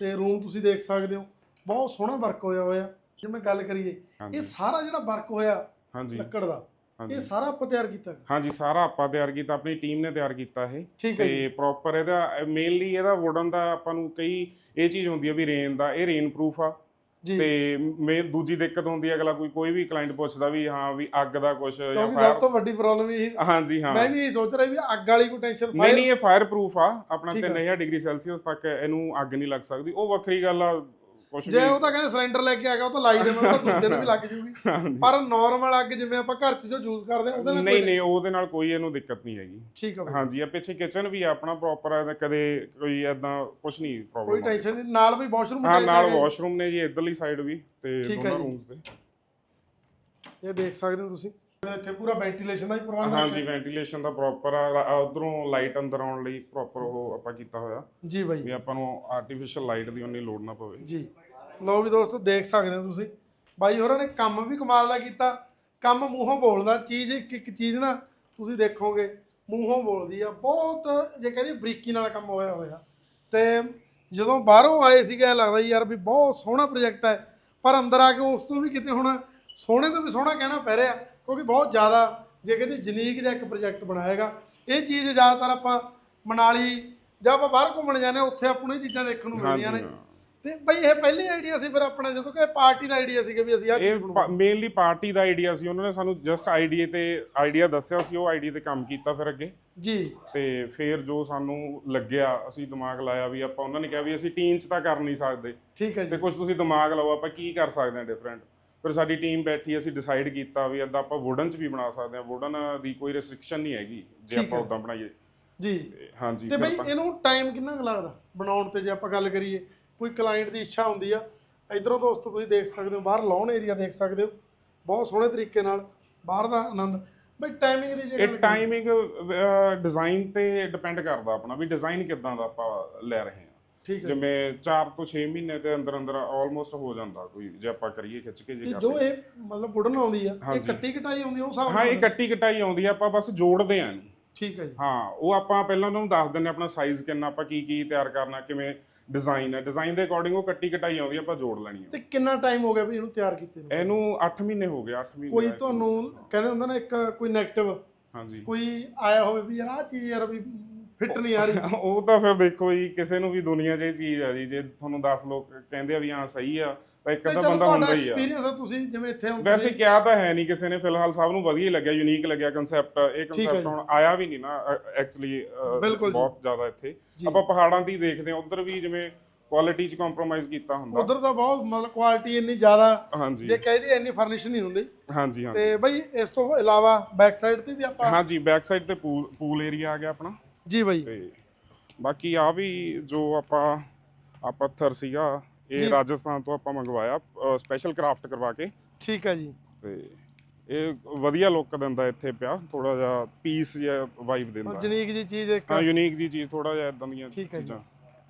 ਤੇ ਰੂਮ ਤੁਸੀਂ ਦੇਖ ਸਕਦੇ ਹੋ। ਬਹੁਤ ਸੋਹਣਾ ਵਰਕ ਹੋਇਆ ਹੋਇਆ। ਜਿਵੇਂ ਗੱਲ ਕਰੀਏ ਇਹ ਸਾਰਾ ਜਿਹੜਾ ਵਰਕ ਹੋਇਆ ਹਾਂਜੀ। ਲੱਕੜ ਦਾ ਇਹ ਸਾਰਾ ਆਪਾਂ ਤਿਆਰ ਕੀਤਾ। ਹਾਂਜੀ ਸਾਰਾ ਆਪਾਂ ਤਿਆਰ ਕੀਤਾ ਆਪਣੀ ਟੀਮ ਨੇ ਤਿਆਰ ਕੀਤਾ ਇਹ। ਤੇ ਪ੍ਰੋਪਰ ਇਹਦਾ ਮੇਨਲੀ ਇਹਦਾ ਵੁਡਨ ਦਾ ਆਪਾਂ ਨੂੰ ਕਈ ਇਹ ਚੀਜ਼ ਹੁੰਦੀ ਹੈ ਵੀ ਰੇਨ ਦਾ ਇਹ ਰੇਨ ਪ੍ਰੂਫ ਆ। ਤੇ ਮੇਨ ਦੂਜੀ ਦਿੱਕਤ ਹੁੰਦੀ ਹੈ ਅਗਲਾ ਕੋਈ ਕੋਈ ਵੀ ਕਲਾਇੰਟ ਪੁੱਛਦਾ ਵੀ ਹਾਂ ਵੀ ਅੱਗ ਦਾ ਕੁਝ ਜਾਂ ਕਿਉਂਕਿ ਫਾਇਰ ਸਭ ਤੋਂ ਵੱਡੀ ਪ੍ਰੋਬਲਮ ਇਹ ਹਾਂਜੀ ਹਾਂ। ਮੈਂ ਵੀ ਇਹ ਸੋਚ ਰਿਹਾ ਵੀ ਅੱਗ ਵਾਲੀ ਕੋਈ ਟੈਨਸ਼ਨ ਨਹੀਂ ਨਹੀਂ ਇਹ ਫਾਇਰ ਪ੍ਰੂਫ ਆ। ਆਪਣਾ ਠੀਕ ਆ। 3000 ਡਿਗਰੀ ਸੈਲਸੀਅਸ ਤੱਕ ਇਹਨੂੰ ਅੱਗ ਨਹੀਂ ਲੱਗ ਸਕਦੀ। ਉਹ ਵੱਖਰੀ ਗੱਲ ਆ ਕੁਝ ਜੇ ਉਹ ਤਾਂ ਕਹਿੰਦੇ ਸਿਲੰਡਰ ਲੈ ਕੇ ਆ ਗਿਆ ਉਹ ਤਾਂ ਲਾਈ ਦੇ ਮੈਂ ਤਾਂ ਦੂਜੇ ਨੂੰ ਵੀ ਲੱਗ ਜੂਗੀ। ਪਰ ਨਾਰਮਲ ਅੱਗ ਜਿਵੇਂ ਆਪਾਂ ਘਰ 'ਚ ਜੋ ਯੂਜ਼ ਕਰਦੇ ਆ ਉਹਦੇ ਨਾਲ ਨਹੀਂ ਕੋਈ ਨਹੀਂ ਉਹਦੇ ਨਾਲ ਕੋਈ ਇਹਨੂੰ ਦਿੱਕਤ ਨਹੀਂ ਹੈਗੀ। ਠੀਕ ਆ। ਹਾਂਜੀ ਆ ਪਿੱਛੇ ਕਿਚਨ ਵੀ ਆ ਆਪਣਾ ਪ੍ਰੋਪਰ ਕਦੇ ਕੋਈ ਐਦਾਂ ਕੁਝ ਨਹੀਂ ਕੋਈ ਪ੍ਰੋਬਲਮ ਟੈਨਸ਼ਨ ਨਹੀਂ ਨਾਲ ਵੀ ਵਾਸ਼ਰੂਮ ਹਾਂ ਨਾਲ ਵਾਸ਼ਰੂਮ ਨੇ ਜੀ ਇਧਰਲੀ ਸਾਈਡ ਵੀ ਤੇ ਆ ਦੋਨਾਂ। ਰੂਮਸ ਤੇ। ਇਹ ਦੇਖ ਸਕਦੇ ਹੋ ਤੁਸੀਂ। ਇੱਥੇ ਪੂਰਾ ਵੈਂਟੀਲੇਸ਼ਨ ਦਾ ਹੀ ਪ੍ਰਬੰਧ ਹਾਂਜੀ ਵੈਂਟੀਲੇਸ਼ਨ ਦਾ ਪ੍ਰੋਪਰ ਆ ਉਧਰੋਂ ਲਾਈਟ ਅੰਦਰ ਆਉਣ ਲਈ ਪ੍ਰੋਪਰ ਉਹ ਆਪਾਂ ਕੀਤਾ ਹੋਇਆ। ਜੀ ਬਾਈ। ਵੀ ਆਪਾਂ ਨੂੰ ਆਰਟੀਫੀਸ਼ੀਅਲ ਲਾਈਟ ਦੀ ਉਨੀ ਲੋੜ ਨਾ ਪਵੇ। ਜੀ। ਲਓ ਵੀ ਦੋਸਤੋ ਦੇਖ ਸਕਦੇ ਹੋ ਤੁਸੀਂ। ਬਾਈ ਹੋਰਾਂ ਨੇ ਕੰਮ ਵੀ ਕਮਾਲ ਦਾ ਕੀਤਾ। ਕੰਮ ਮੂੰਹੋਂ ਬੋਲਦਾ ਚੀਜ਼ ਇੱਕ ਇੱਕ ਚੀਜ਼ ਨਾ ਤੁਸੀਂ ਦੇਖੋਗੇ ਮੂੰਹੋਂ ਬੋਲਦੀ ਆ। ਬਹੁਤ ਜੇ ਕਹਿੰਦੇ ਬਰੀਕੀ ਨਾਲ ਕੰਮ ਹੋਇਆ ਹੋਇਆ। ਤੇ ਜਦੋਂ ਬਾਹਰੋਂ ਆਏ ਸੀਗੇ ਲੱਗਦਾ ਯਾਰ ਵੀ ਬਹੁਤ ਸੋਹਣਾ ਪ੍ਰੋਜੈਕਟ ਹੈ। ਪਰ ਅੰਦਰ ਆ ਕੇ ਉਸ ਤੋਂ ਵੀ ਕਿਤੇ ਹੁਣ ਸੋਹਣੇ ਤੋਂ ਵੀ ਸੋਹਣਾ ਕਹਿਣਾ ਪੈ ਰਿਹਾ ਕਿਉਂਕਿ ਬਹੁਤ ਜ਼ਿਆਦਾ ਜੇ ਕਹਿੰਦੇ ਜਨੀਕ ਜਿਹਾ ਇੱਕ ਪ੍ਰੋਜੈਕਟ ਬਣਾਏਗਾ ਇਹ ਚੀਜ਼ ਜ਼ਿਆਦਾਤਰ ਆਪਾਂ ਮਨਾਲੀ ਜਾਂ ਆਪਾਂ ਬਾਹਰ ਘੁੰਮਣ ਜਾਂਦੇ ਉੱਥੇ ਆਪਾਂ ਨੂੰ ਇਹ ਚੀਜ਼ਾਂ ਦੇਖਣ ਨੂੰ ਮਿਲਦੀਆਂ ਨੇ। ਤੇ ਬਈ ਇਹ ਪਹਿਲੀ ਆਈਡੀਆ ਸੀ ਫਿਰ ਆਪਣਾ ਜਦੋਂ ਕਿ ਪਾਰਟੀ ਦਾ ਆਈਡੀਆ ਸੀਗਾ ਵੀ ਅਸੀਂ ਇਹ ਚੀਜ਼ ਬਣਾਉਣੀ। ਮੇਨਲੀ ਪਾਰਟੀ ਦਾ ਆਈਡੀਆ ਸੀ। ਉਹਨਾਂ ਨੇ ਸਾਨੂੰ ਜਸਟ ਆਈਡੀਆ ਤੇ ਆਈਡੀਆ ਦੱਸਿਆ ਸੀ ਉਹ ਆਈਡੀਆ ਤੇ ਕੰਮ ਕੀਤਾ ਫਿਰ ਅੱਗੇ। ਜੀ। ਤੇ ਫਿਰ ਜੋ ਸਾਨੂੰ ਲੱਗਿਆ ਅਸੀਂ ਦਿਮਾਗ ਲਾਇਆ ਵੀ ਆਪਾਂ ਉਹਨਾਂ ਨੇ ਕਿਹਾ ਵੀ ਅਸੀਂ ਟੀਮ 'ਚ ਤਾਂ ਕਰ ਨਹੀਂ ਸਕਦੇ। ਠੀਕ ਹੈ ਤੇ ਜੀ। ਕੁਝ ਤੁਸੀਂ ਦਿਮਾਗ ਲਾਓ ਆਪਾਂ ਕੀ ਕਰ ਸਕਦੇ ਹਾਂ ਡਿਫਰੈਂਟ ਫਿਰ ਸਾਡੀ ਟੀਮ ਬੈਠੀ ਅਸੀਂ ਡਿਸਾਈਡ ਕੀਤਾ ਵੀ ਅੱਦਾ ਆਪਾਂ ਵੁਡਨ 'ਚ ਵੀ ਬਣਾ ਸਕਦੇ ਹਾਂ। ਵੁਡਨ ਦੀ ਕੋਈ ਰੈਸਟ੍ਰਿਕਸ਼ਨ ਨਹੀਂ ਹੈਗੀ ਜੇ ਠੀਕ ਆਪਾਂ ਹੈ। ਉਦਾਂ ਬਣਾਈਏ। ਜੀ। ਤੇ ਹਾਂਜੀ ਤੇ ਫਿਰ ਬਈ ਆਪਾਂ- ਇਹਨੂੰ ਟਾਈਮ ਕਿੰਨਾ ਕੁ ਲੱਗਦਾ ਬਣਾਉਣ ਤੇ ਜੇ ਆਪਾਂ ਗੱਲ ਕਰੀਏ? ਕੋਈ ਕਲਾਇੰਟ ਦੀ ਇੱਛਾ ਹੁੰਦੀ ਆ ਇਧਰੋਂ ਦੋਸਤੋ ਤੁਸੀਂ ਦੇਖ ਸਕਦੇ ਹੋ ਬਾਹਰ ਲਾਉਣ ਏਰੀਆ ਦੇਖ ਸਕਦੇ ਹੋ ਬਹੁਤ ਸੋਹਣੇ ਤਰੀਕੇ ਨਾਲ ਬਾਹਰ ਦਾ ਆਨੰਦ ਬਈ ਟਾਈਮਿੰਗ ਦੀ ਜੇ ਇਹ ਟਾਈਮਿੰਗ ਡਿਜ਼ਾਈਨ ਤੇ ਡਿਪੈਂਡ ਕਰਦਾ ਆਪਣਾ ਵੀ ਡਿਜ਼ਾਈਨ ਕਿੱਦਾਂ ਦਾ ਆਪਾਂ ਲੈ ਰਹੇ ਹਾਂ ਠੀਕ ਹੈ ਜਿਵੇਂ 4 ਤੋਂ 6 ਮਹੀਨੇ ਦੇ ਅੰਦਰ ਅੰਦਰ ਆਲਮੋਸਟ ਹੋ ਜਾਂਦਾ ਕੋਈ ਜੇ ਆਪਾਂ ਕਰੀਏ ਖਿੱਚ ਕੇ ਜੇ ਜੋ ਇਹ ਮਤਲਬ ਵੁਡਨ ਆਉਂਦੀ ਆ ਇਹ। ਕੱਟੀ ਕਟਾਈ ਆਉਂਦੀ ਉਹ ਹਿਸਾਬ ਹਾਂ ਇਹ? ਕੱਟੀ ਕਟਾਈ ਆਉਂਦੀ ਆ ਆਪਾਂ ਬਸ ਜੋੜਦੇ ਆਂ। ਠੀਕ ਹੈ ਜੀ ਹਾਂ ਉਹ ਆਪਾਂ ਪਹਿਲਾਂ ਉਹਨਾਂ ਨੂੰ ਦੱਸ ਦਿੰਦੇ ਆਪਣਾ ਸਾਈਜ਼ ਕਿੰਨਾ ਆਪਾਂ ਕੀ ਕੀ ਤਿਆਰ ਕਰਨਾ ਕਿਵੇਂ ਡਿਜ਼ਾਈਨ ਹੈ। ਡਿਜ਼ਾਈਨ ਦੇ ਅਕੋਰਡਿੰਗ ਉਹ ਕੱਟੀ ਕਟਾਈ ਆਉਂਦੀ ਆ, ਆਪਾਂ ਜੋੜ ਲੈਣੀ ਤੇ ਆ ਕਿੰਨਾ ਟਾਈਮ ਹੋ ਗਿਆ ਵੀ ਇਹਨੂੰ ਤਿਆਰ ਕੀਤੇ ਨੂੰ? ਇਹਨੂੰ 8 ਮਹੀਨੇ ਹੋ ਗਏ 8 ਮਹੀਨੇ ਕੋਈ ਆਏ। ਤੁਹਾਨੂੰ ਕਹਿੰਦੇ ਹੁੰਦਾ ਨਾ ਇੱਕ ਕੋਈ 네ਗੇਟਿਵ ਹਾਂਜੀ। ਕੋਈ ਆਇਆ ਹੋਵੇ ਵੀ ਯਾਰ ਆਹ ਚੀਜ਼ ਯਾਰ ਵੀ ਫਿੱਟ ਨਹੀਂ ਆ ਰਹੀ। ਉਹ ਤਾਂ ਫਿਰ ਦੇਖੋ ਜੀ ਕਿਸੇ ਨੂੰ ਵੀ ਦੁਨੀਆ 'ਚ ਇਹ ਚੀਜ਼ ਆ ਜੀ ਜੇ ਤੁਹਾਨੂੰ 10 ਲੋਕ ਕਹਿੰਦੇ ਆ ਵੀ ਹਾਂ ਸਹੀ ਆ ਤਾਂ ਇੱਕ ਤੇ ਅੱਧਾ ਬੰਦਾ ਹੁੰਦਾ ਹੀ ਆ। ਐਕਸਪੀਰੀਅੰਸ ਹੈ ਤੁਸੀਂ ਜਿਵੇਂ ਇੱਥੇ ਹੁਣ ਵੈਸੇ ਕਿਹਾ ਤਾਂ ਹੈ ਨਹੀਂ ਕਿਸੇ ਨੇ ਫਿਲਹਾਲ ਸਭ ਨੂੰ ਵਧੀਆ ਹੀ ਲੱਗਿਆ ਯੂਨੀਕ ਲੱਗਿਆ ਕਨਸੈਪਟ ਇਹ ਕਨਸੈਪਟ। ਹੁਣ ਆਇਆ ਵੀ ਨਹੀਂ ਨਾ ਐਕਚੁਅਲੀ। ਬਹੁਤ ਜ਼ਿਆਦਾ ਇੱਥੇ। ਆਪਾਂ ਪਹਾੜਾਂ ਦੀ ਦੇਖਦੇ ਹਾਂ ਉਧਰ ਵੀ ਜਿਵੇਂ ਕੁਆਲਿਟੀ 'ਚ ਕੰਪਰੋਮਾਈਜ਼ ਕੀਤਾ ਹੁੰਦਾ। ਉਧਰ ਤਾਂ ਬਹੁਤ ਮਤਲਬ ਕੁਆਲਿਟੀ ਇੰਨੀ ਜ਼ਿਆਦਾ ਜੇ ਕਹਿ ਦਈਏ ਇੰਨੀ ਫਰਨਿਸ਼ ਨਹੀਂ ਹੁੰਦੀ। ਹਾਂਜੀ ਹਾਂਜੀ। ਤੇ ਬਈ ਇਸ ਤੋਂ ਇਲਾਵਾ ਬੈਕ ਸਾਈਡ ਤੇ ਵੀ ਆਪਾਂ ਹਾਂਜੀ ਬੈਕ ਸਾਈਡ ਤੇ ਪੂਲ ਪੂਲ ਏਰੀਆ ਆ ਗਿਆ ਆਪਣਾ। ਜੀ ਬਈ। ਬਾਕੀ ਆ ਵੀ ਜੋ ਆਪਾਂ ਆ ਪੱਥਰ ਸੀਗਾ। ਇਹ ਰਾਜਸਥਾਨ ਤੋਂ ਆਪਾਂ ਮੰਗਵਾਇਆ ਸਪੈਸ਼ਲ ਕਰਾਫਟ ਕਰਵਾ ਕੇ। ਠੀਕ ਹੈ ਜੀ। ਤੇ ਇਹ ਵਧੀਆ ਲੁੱਕ ਦਿੰਦਾ ਇੱਥੇ ਪਿਆ ਥੋੜਾ ਜਿਹਾ ਪੀਸ ਜਿਹਾ ਵਾਈਬ ਦਿੰਦਾ। ਜਨੀਕ ਜੀ ਚੀਜ਼ ਇੱਕ ਹਾਂ ਯੂਨੀਕ ਜੀ ਚੀਜ਼ ਥੋੜਾ ਜਿਹਾ ਇਦਾਂ ਦੀਆਂ ਠੀਕ ਹੈ ਜੀ। ਚੀਜ਼ਾਂ।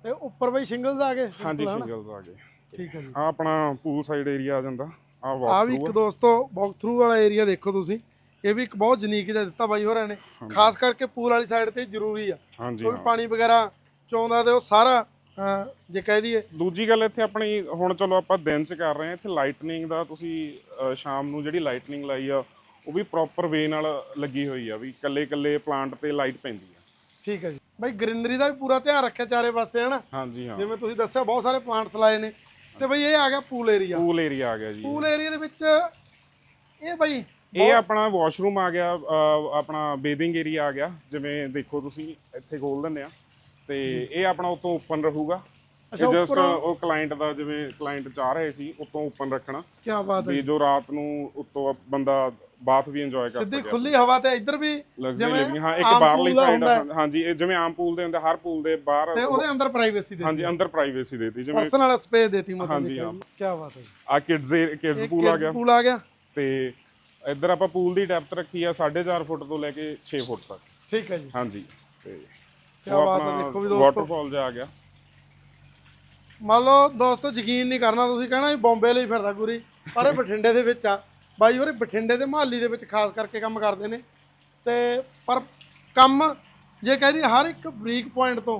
ਤੇ ਉੱਪਰ ਬਈ ਸਿੰਗਲਸ ਆ ਗਏ ਹਾਂਜੀ? ਸਿੰਗਲਸ ਆ ਗਏ। ਠੀਕ ਹੈ ਜੀ। ਆ ਆਪਣਾ ਪੂਲ ਸਾਈਡ ਏਰੀਆ ਆ ਜਾਂਦਾ ਆ ਆ ਵਾਕ ਵੀ ਇੱਕ ਦੋਸਤੋ ਵਾਕ ਥਰੂ ਵਾਲਾ ਏਰੀਆ ਦੇਖੋ ਤੁਸੀਂ। ਇਹ ਵੀ ਇੱਕ ਬਹੁਤ ਜਨੀਕ ਜਿਹਾ ਦਿੱਤਾ ਬਾਈ ਹੋਰਾਂ ਨੇ। ਖਾਸ ਕਰਕੇ ਪੂਲ ਵਾਲੀ ਸਾਈਡ ਤੇ ਜ਼ਰੂਰੀ ਆ। ਕੋਈ। ਪਾਣੀ ਵਗੈਰਾ ਚੋਂਦਾ ਤੇ ਉਹ ਸਾਰਾ ਜੇ ਕਹਿ ਦਈਏ। ਦੂਜੀ ਗੱਲ ਇੱਥੇ ਆਪਣੀ ਹੁਣ ਚਲੋ ਆਪਾਂ ਦਿਨ ਚ ਕਰ ਰਹੇ ਹਾਂ ਇੱਥੇ ਲਾਈਟਨਿੰਗ ਦਾ ਤੁਸੀਂ ਸ਼ਾਮ ਨੂੰ ਜਿਹੜੀ ਲਾਈਟਨਿੰਗ ਲਾਈ ਆ ਉਹ ਵੀ ਪ੍ਰੋਪਰ ਵੇ ਨਾਲ ਲੱਗੀ ਹੋਈ ਆ ਵੀ ਕੱਲੇ ਕੱਲੇ ਪਲਾਂਟ ਤੇ ਲਾਈਟ ਪੈਂਦੀ ਆ। ਠੀਕ ਹੈ ਜੀ। ਬਾਈ ਗ੍ਰੀਨਰੀ ਦਾ ਵੀ ਪੂਰਾ ਧਿਆਨ ਰੱਖਿਆ ਚਾਰੇ ਪਾਸੇ ਹਨਾ? ਹਾਂਜੀ ਹਾਂ। ਜਿਵੇਂ ਤੁਸੀਂ ਦੱਸਿਆ ਬਹੁਤ ਸਾਰੇ ਪਲਾਂਟਸ ਲਾਏ ਨੇ। ਤੇ ਬਈ ਇਹ ਆ ਗਿਆ ਪੂਲ ਏਰੀਆ ਪੂਲ ਏਰੀਆ ਆ ਗਿਆ ਜੀ। ਪੂਲ ਏਰੀਆ ਦੇ ਵਿੱਚ ਇਹ ਬਈ ਇਹ ਆਪਣਾ ਵਾਸ਼ਰੂਮ ਆ ਗਿਆ ਆਪਣਾ ਬੇਦਿੰਗ ਏਰੀਆ ਆ ਗਿਆ। ਜਿਵੇਂ ਦੇਖੋ ਤੁਸੀਂ ਇੱਥੇ ਖੋਲ ਦਿੰਦੇ ਆ। ਤੇ ਇਹ ਆਪਣਾ ਉਤੋਂ ਓਪਨ ਰਹੂਗਾ। ਅੱਛਾ, ਜਸਟ ਉਹ ਕਲਾਇੰਟ ਦਾ ਜਿਵੇਂ ਕਲਾਇੰਟ ਚਾਹ ਰਹੇ ਸੀ ਉਤੋਂ ਓਪਨ ਰੱਖਣਾ। ਕੀ ਬਾਤ ਹੈ ਵੀ ਜੋ। ਰਾਤ ਨੂੰ ਉੱਤੋਂ ਬੰਦਾ ਬਾਥ ਵੀ ਇੰਜੋਏ ਕਰ ਸਿੱਧੀ ਸਕੇ ਖੁੱਲੀ ਹਵਾ ਤੇ ਇੱਧਰ ਵੀ ਜਿਵੇਂ ਹਾਂ ਇੱਕ ਬਾਹਰਲੀ ਸਾਈਡ ਹਾਂਜੀ ਇਹ ਜਿਵੇਂ ਆਮ ਪੂਲ ਦੇ ਹੁੰਦੇ ਹਰ ਪੂਲ ਦੇ ਬਾਹਰ ਤੇ ਉਹਦੇ ਅੰਦਰ ਪ੍ਰਾਈਵੇਸੀ ਦੇ ਹਾਂਜੀ ਅੰਦਰ ਪ੍ਰਾਈਵੇਸੀ ਦੇਤੀ ਜਿਵੇਂ ਪਰਸਨਲ ਸਪੇਸ ਦੇਤੀ ਮਤਲਬ। ਕੀ। ਬਾਤ ਹੈ। ਆ ਕਿਡਜ਼ ਕਿਡਜ਼ ਪੂਲ ਆ ਗਿਆ। pool ਆ ਗਿਆ। ਤੇ ਇੱਧਰ ਆਪਾਂ ਪੂਲ ਦੀ ਡੈਪਥ ਰੱਖੀ ਆ 4.5 ਫੁੱਟ ਤੋਂ ਲੈ ਕੇ 6 ਫੁੱਟ ਤੱਕ। ਠੀਕ ਹੈ ਜੀ। ਹਾਂਜੀ ਤੇ ਕਿਆ ਬਾਤ ਹੈ, ਦੇਖੋ ਵੀ ਦੋਸਤੋ। ਵਾਟਰਫਾਲ ਜਾ ਗਿਆ। ਮੰਨ ਲਓ ਦੋਸਤੋ ਯਕੀਨ ਨਹੀਂ ਕਰਨਾ ਤੁਸੀਂ ਕਹਿਣਾ ਵੀ ਬੰਬੇ ਲਈ ਫਿਰਦਾ ਗੁਰੀ ਪਰ ਇਹ ਬਠਿੰਡੇ ਦੇ ਵਿੱਚ ਆ। ਬਾਈ ਹੋਰੇ ਬਠਿੰਡੇ ਦੇ ਮਹੱਲੀ ਦੇ ਵਿੱਚ ਖਾਸ ਕਰਕੇ ਕੰਮ ਕਰਦੇ ਨੇ। ਤੇ ਪਰ ਕੰਮ ਜੇ ਕਹਦੀ ਹਰ ਇੱਕ ਬਰੀਕ ਪੁਆਇੰਟ ਤੋਂ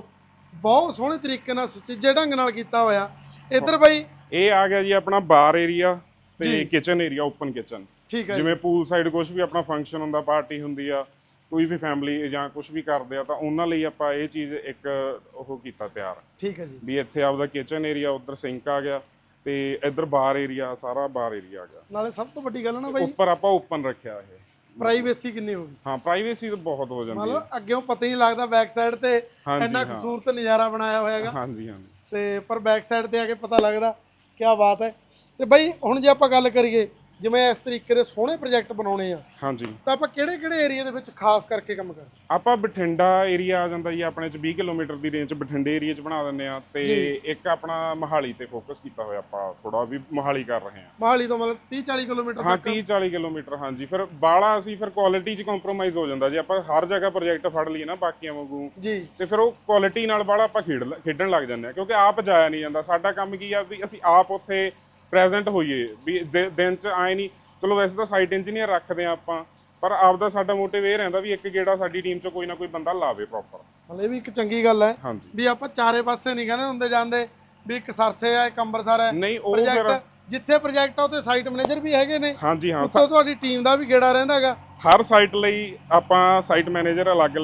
ਬਹੁਤ ਸੋਹਣੇ ਤਰੀਕੇ ਨਾਲ ਸੁਚੱਜੇ ਢੰਗ ਨਾਲ ਕੀਤਾ ਹੋਇਆ। ਇੱਧਰ ਬਾਈ। ਇਹ ਆ ਗਿਆ ਜੀ ਆਪਣਾ ਬਾਰ ਏਰੀਆ ਤੇ। ਕਿਚਨ ਏਰੀਆ ਓਪਨ ਕਿਚਨ ਠੀਕ ਹੈ। ਜਿਵੇਂ ਪੂਲ ਸਾਈਡ ਕੁਝ ਵੀ ਆਪਣਾ ਫੰਕਸ਼ਨ ਹੁੰਦਾ ਪਾਰਟੀ ਹੁੰਦੀ ਆ। ਕੋਈ ਵੀ ਫੈਮਿਲੀ ਜਾਂ ਕੁਝ ਵੀ ਕਰਦੇ ਆ ਤਾਂ ਉਹਨਾਂ ਲਈ ਆਪਾਂ ਇਹ ਚੀਜ਼ ਇੱਕ ਉਹ ਕੀਤਾ ਤਿਆਰ। ਠੀਕ ਹੈ ਜੀ। ਵੀ ਇੱਥੇ ਆਪਦਾ ਕਿਚਨ ਏਰੀਆ ਉਧਰ ਸਿੰਕ ਆ ਗਿਆ ਤੇ ਇੱਧਰ ਬਾਰ ਏਰੀਆ ਸਾਰਾ ਬਾਰ ਏਰੀਆ ਆ ਗਿਆ। ਨਾਲੇ ਸਭ ਤੋਂ ਵੱਡੀ ਗੱਲ ਨਾ ਬਾਈ ਉੱਪਰ ਆਪਾਂ ਓਪਨ ਰੱਖਿਆ ਇਹ। ਪ੍ਰਾਈਵੇਸੀ ਕਿੰਨੀ ਹੋਗੀ ਹਾਂ ਪ੍ਰਾਈਵੇਸੀ ਤਾਂ ਬਹੁਤ ਹੋ ਜਾਂਦੀ ਹੈ। ਅੱਗੇੋਂ ਪਤਾ ਹੀ ਨਹੀਂ ਲੱਗਦਾ ਬੈਕ ਸਾਈਡ ਤੇ ਇੰਨਾ ਹਾਂ। ਖੂਬਸੂਰਤ ਨਜ਼ਾਰਾ ਬਣਾਇਆ ਹੋਇਆ ਹੈਗਾ ਹਾਂਜੀ ਹਾਂਜੀ। ਤੇ ਪਰ ਬੈਕ ਸਾਈਡ ਤੇ ਆ ਕੇ ਪਤਾ ਲੱਗਦਾ ਕੀ ਬਾਤ ਹੈ। ਤੇ ਬਾਈ ਹੁਣ ਜੇ ਆਪਾਂ ਗੱਲ ਕਰੀਏ ਜਿਵੇਂ ਇਸ ਤਰੀਕੇ ਦੇ ਸੋਹਣੇ ਪ੍ਰੋਜੈਕਟ ਬਣਾਉਣੇ ਆ ਹਾਂਜੀ। ਤਾਂ ਆਪਾਂ ਕਿਹੜੇ ਕਿਹੜੇ ਏਰੀਆ ਦੇ ਵਿੱਚ ਖਾਸ ਕਰਕੇ ਕੰਮ ਕਰਦੇ ਆਪਾਂ ਬਠਿੰਡਾ ਏਰੀਆ ਆ ਜਾਂਦਾ ਜੀ ਆਪਣੇ ਚ 20 ਕਿਲੋਮੀਟਰ ਦੀ ਰੇਂਜ ਬਠਿੰਡੇ ਏਰੀਆ ਚ ਬਣਾ ਦਿੰਦੇ ਆ ਤੇ ਇੱਕ ਆਪਣਾ ਮਹਾਲੀ ਤੇ ਫੋਕਸ ਕੀਤਾ ਹੋਇਆ ਆਪਾਂ ਥੋੜਾ ਵੀ ਮਹਾਲੀ ਕਰ ਰਹੇ ਆ ਮਹਾਲੀ ਤੋਂ ਮਤਲਬ 30 40 ਕਿਲੋਮੀਟਰ ਹਾਂ ਤੱਕ? 30 40 ਕਿਲੋਮੀਟਰ ਹਾਂਜੀ। ਫਿਰ ਬਾਲਾ ਅਸੀਂ ਫਿਰ ਕੁਆਲਿਟੀ ਚ ਕੰਪਰੋਮਾਈਜ਼ ਹੋ ਜਾਂਦਾ ਜੇ। ਆਪਾਂ ਹਰ ਜਗ੍ਹਾ ਪ੍ਰੋਜੈਕਟ ਫੜ ਲਈਏ ਨਾ ਬਾਕੀਆਂ ਵਾਂਗੂ। ਜੀ। ਤੇ ਫਿਰ ਉਹ ਕੁਆਲਿਟੀ ਨਾਲ ਬਾਲਾ ਆਪਾਂ ਖੇਡਣ ਲੱਗ ਜਾਂਦੇ ਆ ਕਿਉਂਕਿ ਆਪ ਜਾਇਆ ਨਹੀਂ ਜਾਂਦਾ। ਸਾਡਾ ਕੰਮ ਕੀ ਆ ਵੀ ਅਸੀਂ ਆਪ ਉੱਥੇ ਪ੍ਰੈਜ਼ੈਂਟ ਹੋਈਏ। ਵੀ ਦਿ- ਦਿਨ ਚ ਆਏ ਨਹੀਂ ਚਲੋ ਵੈਸੇ ਤਾਂ ਸਾਈਟ ਇੰਜੀਨੀਅਰ ਰੱਖਦੇ ਆ ਆਪਾਂ ਪਰ ਆਪ ਦਾ ਸਾਡਾ ਮੋਟਿਵ ਇਹ ਰਹਿੰਦਾ ਵੀ ਇੱਕ ਗੇੜਾ ਸਾਡੀ ਟੀਮ ਚ ਕੋਈ ਨਾ ਕੋਈ ਬੰਦਾ ਲਾਵੇ ਪ੍ਰੋਪਰ ਮਤਲਬ ਇਹ ਵੀ ਇੱਕ ਚੰਗੀ ਗੱਲ ਹੈ ਹਾਂਜੀ। ਵੀ ਆਪਾਂ ਚਾਰੇ ਪਾਸੇ ਨਹੀਂ ਕਹਿੰਦੇ ਹੁੰਦੇ ਜਾਂਦੇ ਵੀ ਇੱਕ ਸਰਸੇ ਆ ਇੱਕ ਅੰਮ੍ਰਿਤਸਰ ਹੈ ਨਹੀਂ ਉਹ ਫਿਰ ਪ੍ਰੋਜੈਕਟ ਜਿੱਥੇ ਪ੍ਰੋਜੈਕਟ ਆ ਉੱਥੇ ਸਾਈਟ ਮੈਨੇਜਰ ਵੀ ਹੈਗੇ ਨੇ। ਹਾਂਜੀ ਹਾਂ ਉੱਤੋਂ ਤੁਹਾਡੀ ਟੀਮ ਦਾ ਵੀ ਗੇੜਾ ਰਹਿੰਦਾ ਹੈਗਾ। ਹਰ ਸਾਈਟ ਲਈ ਆਪਾਂ ਸਾਈਟ ਮੈਨੇਜਰ ਅਲੱਗ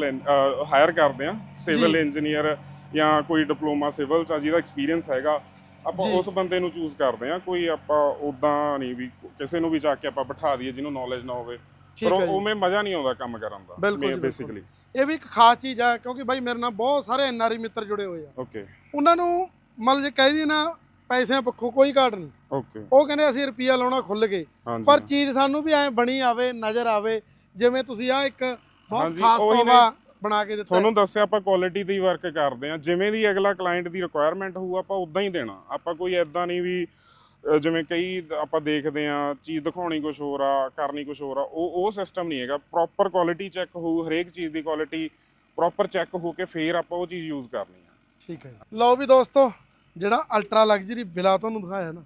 ਹਾਇਰ ਕਰਦੇ ਆ। ਸਿਵਲ ਇੰਜੀਨੀਅਰ ਜਾਂ ਕੋਈ ਡਿਪਲੋਮਾ ਸਿਵਲ ਚ ਆ ਜਿਹਦਾ ਐਕਸਪੀਰੀਅੰਸ ਹੈਗਾ। ਆਪਾਂ। ਉਸ ਬੰਦੇ ਨੂੰ ਚੂਜ਼ ਕਰਦੇ ਆ ਕੋਈ ਆਪਾਂ ਉਦਾਂ ਨਹੀਂ ਵੀ ਕਿਸੇ ਨੂੰ ਵੀ ਜਾ ਕੇ ਆਪਾਂ ਬਿਠਾ ਦਈਏ ਜਿਹਨੂੰ ਨੌਲੇਜ ਨਾ ਹੋਵੇ। ਪਰ ਉਵੇਂ ਮਜ਼ਾ ਨਹੀਂ ਆਉਂਦਾ ਕੰਮ ਕਰਨ ਦਾ ਬਿਲਕੁਲ ਬੇਸਿਕਲੀ ਇਹ ਵੀ ਇੱਕ ਖਾਸ ਚੀਜ਼ ਆ ਕਿਉਂਕਿ ਬਾਈ ਮੇਰੇ ਨਾਲ ਬਹੁਤ ਸਾਰੇ ਐਨਆਰਆਈ ਮਿੱਤਰ ਜੁੜੇ ਹੋਏ ਆ। ਓਕੇ। ਉਹਨਾਂ ਨੂੰ ਮਤਲਬ ਜੇ ਕਹਿ ਦਈਏ ਨਾ ਪੈਸਿਆਂ ਪੱਖੋਂ ਕੋਈ ਘਾਟ ਨਹੀਂ। ਓਕੇ। ਉਹ ਕਹਿੰਦੇ ਅਸੀਂ ਰੁਪਈਆ ਲਾਉਣਾ ਖੁੱਲ ਕੇ। ਪਰ ਚੀਜ਼ ਸਾਨੂੰ ਵੀ ਐ ਬਣੀ ਆਵੇ ਨਜ਼ਰ ਆਵੇ ਜਿਵੇਂ ਤੁਸੀਂ ਆ ਇੱਕ ਬਹੁਤ ਖਾਸ। ਤੋਹਫਾ ਬਣਾ ਕੇ ਦਿੱਤਾ। ਤੁਹਾਨੂੰ ਦੱਸਿਆ ਆਪਾਂ ਕੁਆਲਿਟੀ ਹੀ ਵਰਕ ਕਰਦੇ ਆ ਜਿਵੇਂ ਦੀ ਅਗਲਾ ਕਲਾਇੰਟ ਦੀ ਰਿਕੁਆਇਰਮੈਂਟ ਹੋਊ ਆਪਾਂ ਉਦਾਂ ਹੀ ਦੇਣਾ। ਆਪਾਂ ਕੋਈ ਐਦਾਂ ਨਹੀਂ ਵੀ ਜਿਵੇਂ ਕਈ ਦ- ਆਪਾਂ ਦੇਖਦੇ ਆ ਚੀਜ਼ ਦਿਖਾਉਣੀ ਕੁਝ ਹੋਰ ਆ ਕਰਨੀ ਕੁਝ ਹੋਰ ਆ ਉਹ ਉਹ ਸਿਸਟਮ ਨਹੀਂ ਹੈਗਾ। ਪ੍ਰੋਪਰ ਕੁਆਲਿਟੀ ਚੈੱਕ ਹੋਊ ਹਰੇਕ ਚੀਜ਼ ਦੀ ਕੁਆਲਿਟੀ ਪ੍ਰੋਪਰ ਚੈੱਕ ਹੋ ਕੇ ਫੇਰ ਆਪਾਂ ਉਹ ਚੀਜ਼ ਯੂਜ਼ ਕਰਨੀ ਆ। ਠੀਕ ਹੈ ਲਓ ਵੀ ਦੋਸਤੋ ਜਿਹੜਾ ਅਲਟਰਾ ਲਗਜ਼ਰੀ ਵਿਲਾ ਤੁਹਾਨੂੰ ਦਿਖਾਇਆ ਨਾ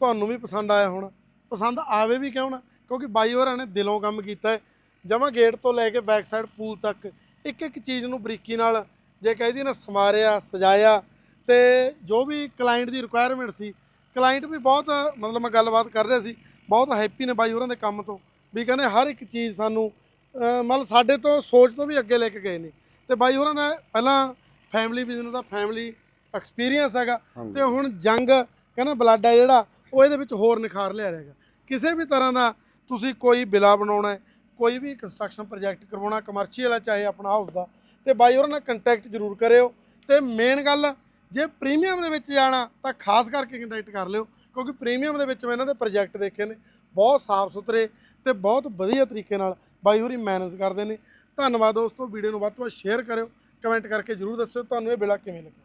ਤੁਹਾਨੂੰ ਵੀ ਪਸੰਦ ਆਇਆ ਹੋਣਾ। ਪਸੰਦ ਆਵੇ ਵੀ ਕਿਉਂ ਨਾ? ਕਿਉਂਕਿ ਬਾਈ ਹੋਰਾਂ ਨੇ ਦਿਲੋਂ ਕੰਮ ਕੀਤਾ ਹੈ। ਜਮਾ ਗੇਟ ਤੋਂ ਲੈ ਕੇ ਬੈਕ ਸਾਈਡ ਪੂਲ ਤੱਕ ਇੱਕ ਇੱਕ ਚੀਜ਼ ਨੂੰ ਬਰੀਕੀ ਨਾਲ ਜੇ ਕਹਿਦੀ ਨਾ ਸਮਾਰਿਆ ਸਜਾਇਆ ਤੇ ਜੋ ਵੀ ਕਲਾਇੰਟ ਦੀ ਰਿਕੁਆਇਰਮੈਂਟ ਸੀ ਕਲਾਇੰਟ ਵੀ ਬਹੁਤ ਮਤਲਬ ਮੈਂ ਗੱਲਬਾਤ ਕਰ ਰਿਹਾ ਸੀ ਬਹੁਤ ਹੈਪੀ ਨੇ ਬਾਈ ਹੋਰਾਂ ਦੇ ਕੰਮ ਤੋਂ ਵੀ ਕਹਿੰਦੇ ਹਰ ਇੱਕ ਚੀਜ਼ ਸਾਨੂੰ ਮਤਲਬ ਸਾਡੇ ਤੋਂ ਸੋਚ ਤੋਂ ਵੀ ਅੱਗੇ ਲੈ ਕੇ ਗਏ ਨੇ। ਤੇ ਬਾਈ ਹੋਰਾਂ ਦਾ ਪਹਿਲਾਂ ਫੈਮਿਲੀ ਬਿਜ਼ਨਸ ਦਾ ਫੈਮਿਲੀ ਐਕਸਪੀਰੀਅੰਸ ਹੈਗਾ ਤੇ ਹੁਣ ਜੰਗ ਕਹਿੰਦਾ ਬਲੱਡ ਹੈ ਜਿਹੜਾ ਉਹ ਇਹਦੇ ਵਿੱਚ ਹੋਰ ਨਿਖਾਰ ਲਿਆ ਰਹੇਗਾ ਕਿਸੇ ਵੀ ਤਰ੍ਹਾਂ ਦਾ ਤੁਸੀਂ ਕੋਈ ਬਿਲਾ ਬਣਾਉਣਾ ਕੋਈ ਵੀ ਕੰਸਟਰਕਸ਼ਨ ਪ੍ਰੋਜੈਕਟ ਕਰਵਾਉਣਾ ਕਮਰਸ਼ੀਅਲ ਹੈ ਚਾਹੇ ਆਪਣਾ ਹਾਊਸ ਦਾ, ਤੇ ਬਾਈ ਉਹਨਾਂ ਨਾਲ ਕੰਟੈਕਟ ਜ਼ਰੂਰ ਕਰਿਓ। ਤੇ ਮੇਨ ਗੱਲ, ਜੇ ਪ੍ਰੀਮੀਅਮ ਦੇ ਵਿੱਚ ਜਾਣਾ, ਤਾਂ ਖਾਸ ਕਰਕੇ ਕੰਟੈਕਟ ਕਰ ਲਿਓ, ਕਿਉਂਕਿ ਪ੍ਰੀਮੀਅਮ ਦੇ ਵਿੱਚ ਮੈਂ ਇਹਨਾਂ ਦੇ ਪ੍ਰੋਜੈਕਟ ਦੇਖੇ ਨੇ, ਬਹੁਤ ਸਾਫ਼ ਸੁਥਰੇ ਤੇ ਬਹੁਤ ਵਧੀਆ ਤਰੀਕੇ ਨਾਲ ਬਾਈ ਹੋਰੀ ਮੈਨੇਜ ਕਰਦੇ ਨੇ। ਧੰਨਵਾਦ ਦੋਸਤੋ, ਵੀਡੀਓ ਨੂੰ ਵੱਧ ਤੋਂ ਵੱਧ ਸ਼ੇਅਰ ਕਰਿਓ ਕਮੈਂਟ ਕਰਕੇ ਜਰੂਰ ਦੱਸਿਓ, ਤੁਹਾਨੂੰ ਇਹ ਬਿਲਾ ਕਿਵੇਂ ਲੱਗਾ